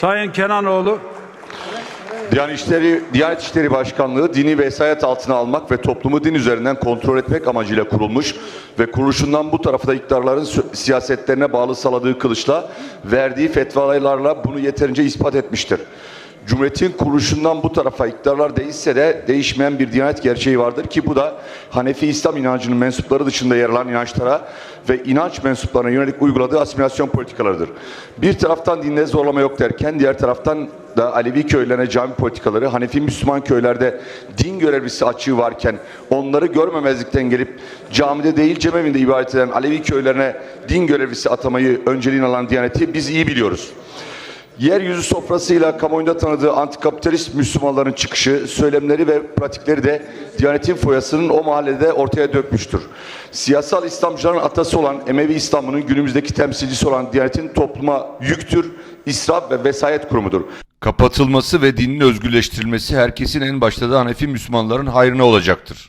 Sayın Kenanoğlu. Diyanet İşleri, Diyanet İşleri Başkanlığı dini vesayet altına almak ve toplumu din üzerinden kontrol etmek amacıyla kurulmuş ve kuruluşundan bu tarafta iktidarların siyasetlerine bağlı saladığı kılıçla verdiği fetvalarla bunu yeterince ispat etmiştir. Cumhuriyetin kuruluşundan bu tarafa iktidarlar değişse de değişmeyen bir diyanet gerçeği vardır ki bu da Hanefi İslam inancının mensupları dışında yer alan inançlara ve inanç mensuplarına yönelik uyguladığı asimilasyon politikalarıdır. Bir taraftan dinde zorlama yok derken diğer taraftan da Alevi köylerine cami politikaları, Hanefi Müslüman köylerde din görevlisi açığı varken onları görmemezlikten gelip camide değil cemevinde ibadet eden Alevi köylerine din görevlisi atamayı önceliğine alan Diyaneti biz iyi biliyoruz. Yeryüzü sofrasıyla kamuoyunda tanıdığı antikapitalist Müslümanların çıkışı, söylemleri ve pratikleri de Diyanet'in foyasının o mahallede ortaya dökmüştür. Siyasal İslamcıların atası olan Emevi İslam'ının günümüzdeki temsilcisi olan Diyanet'in topluma yüktür, israf ve vesayet kurumudur. Kapatılması ve dinin özgürleştirilmesi herkesin en başta da Hanefi Müslümanların hayrına olacaktır.